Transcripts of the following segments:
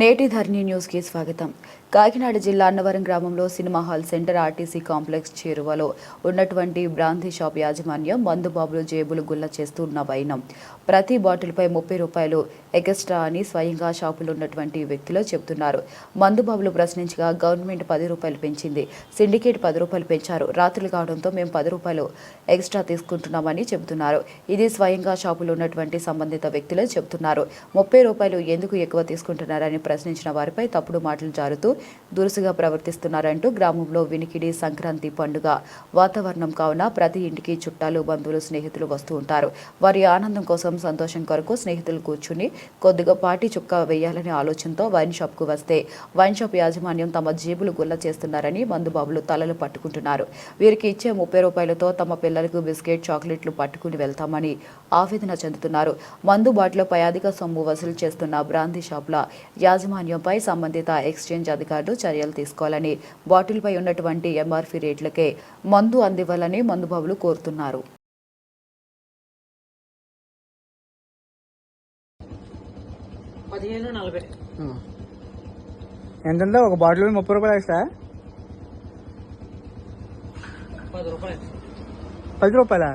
నేటి ధర్ని న్యూస్కి స్వాగతం. కాకినాడ జిల్లా అన్నవరం గ్రామంలో cinema hall centre RTC complex చేరువలో ఉన్నటువంటి బ్రాందీ షాప్ యాజమాన్యం మందుబాబులు జేబులు గుల్ల చేస్తూ ఉన్న వైనం. ప్రతి బాటిల్పై ముప్పై రూపాయలు ఎక్స్ట్రా అని స్వయంగా షాపులో ఉన్నటువంటి వ్యక్తులు చెబుతున్నారు. మందుబాబులు ప్రశ్నించగా గవర్నమెంట్ పది రూపాయలు పెంచింది. సిండికేట్ పది రూపాయలు పెంచారు. రాత్రులు కావడంతో మేము పది రూపాయలు ఎక్స్ట్రా తీసుకుంటున్నామని చెబుతున్నారు. ఇది స్వయంగా షాపులో ఉన్నటువంటి సంబంధిత వ్యక్తులే చెబుతున్నారు. ముప్పై రూపాయలు ఎందుకు ఎక్కువ తీసుకుంటున్నారని ప్రశ్నించిన వారిపై తప్పుడు మాటలు జారుతూ దురుసుగా ప్రవర్తిస్తున్నారంటూ గ్రామంలో వినికిడి సంక్రాంతి పండుగ వాతావరణం కావున ప్రతి ఇంటికి చుట్టాలు బంధువులు స్నేహితులు వస్తూ ఉంటారు. వారి ఆనందం కోసం సంతోషం కొరకు స్నేహితులు కూర్చుని కొద్దిగా పాటి చుక్క వేయాలనే ఆలోచనతో వైన్ షాప్కు వస్తే వైన్ షాప్ యాజమాన్యం తమ జేబులు గుల్ల చేస్తున్నారని మందుబాబులు తలలు పట్టుకుంటున్నారు. వీరికి ఇచ్చే ముప్పై రూపాయలతో తమ పిల్లలకు బిస్కెట్ చాక్లెట్లు పట్టుకుని వెళ్తామని ఆవేదన చెందుతున్నారు. మందు బాటిలపై అధిక సొమ్ము వసూలు చేస్తున్న బ్రాందీ షాపుల యాజమాన్యంపై సంబంధిత ఎక్స్చేంజ్ అధికారులు చర్యలు తీసుకోవాలని బాటిల్పై ఉన్నటువంటి ఎంఆర్పి రేట్లకే మందు అందివ్వాలని మందుబాబులు కోరుతున్నారు. పదిహేను నలభై. ఎంతంటే ఒక బాటిల్ ముప్పై రూపాయలు ఎక్స్ట్రా పది రూపాయలు. పది రూపాయలా?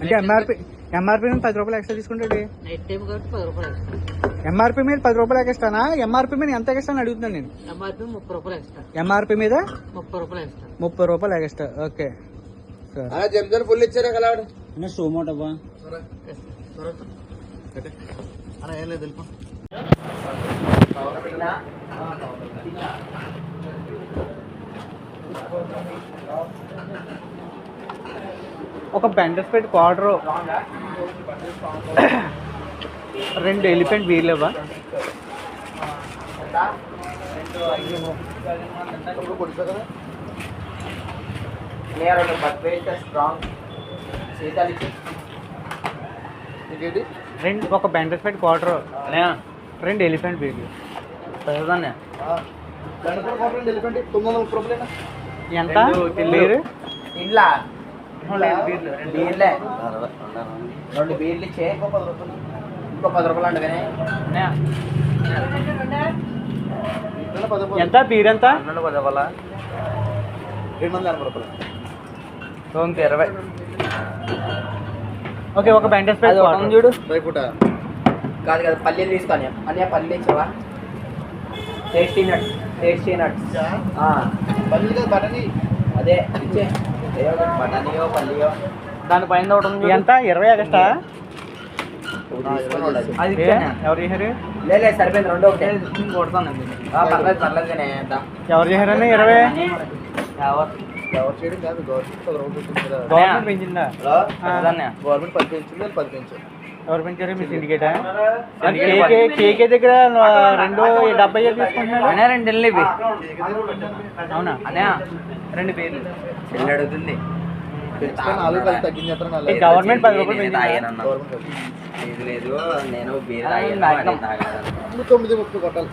అంటే ఎంఆర్పి ఎంఆర్పి మీద పది రూపాయలు ఎక్స్ట్రా తీసుకుంటాడు నైట్ టైం కాబట్టి పది రూపాయలు ఎక్స్ట్రా. ఎంఆర్పి మీద పది రూపాయలు ఎక్స్ట్రానా ఎంఆర్పి మీద ఎంత ఎక్స్ట్రా అని అడుగుతున్నాను నేను. ఎంఆర్పి ముప్పై రూపాయలు ఎక్స్ట్రా. ఎంఆర్పి మీద ముప్పై రూపాయలు ఎక్స్ట్రా. ముప్పై రూపాయలు ఎక్స్ట్రా. ఓకే. సరే. అలా జంజర్ ఫుల్ ఇచ్చారా కలవాడు సోమోటబ్బా అలా ఏం లేదు వెళ్ళిపో. ఒక పెట్టి క్వార్టర్ రెండు ఎలిఫెంట్ ఇంకేంటి రెండు ఒక బెండస్ పెట్టి క్వార్టర్ రెండు ఎలిఫెంట్ బీర్లు ఎంత? ఇండ్లా? బీర్లే రెండు బీర్లు. ఇచ్చే. ఇంకో పది రూపాయలు. ఇంకో పది రూపాయలు అండి కానీ పది రూపాయలు ఎంత? బీర్ ఎంత? పన్నెండు పది రూపాయల రెండు వందల ఎనభై రూపాయలు. ఇంక ఇరవై. ఓకే ఒక పెట్టి క్వార్టర్ చూడు. రైపుట కాదు కదా పల్లీలు తీసుకొని అన్నయ్య పల్లీలు ఇచ్చావా? Tasty nuts tasty nuts. పల్లీలు అదే ఇచ్చే. బఠానీయో పల్లీయో? దానిపైన ఒకటి ఉంది ఎంత? ఇరవై ఎక్స్ట్రా అది? ఎవరు చేశారు? లేదు సరిపోయింది రెండో ఒకటే. ఆ, పర్లేదు. ఎవరు చేశారని ఇరవై? ఎవరు? చేయడం కాదు గవర్నమెంట్. గవర్నమెంట్ పెంచిందా. గవర్నమెంట్ పది పెంచింది పది పెంచారు ఎవరు పెంచారు? మీ సిండికేటా? కేకే కేకే దగ్గర రెండు డెబ్బై ఐదు తీసుకుంటున్నారు? రెండు ఇల్లు ఇవి. అవునా? అన్నయ్య రెండు పేర్లు. చెల్లి అడుగుతుంది. గవర్నమెంట్ పది రూపాయలు. లేదు నేను తొమ్మిది ముప్పై కొట్టాలి.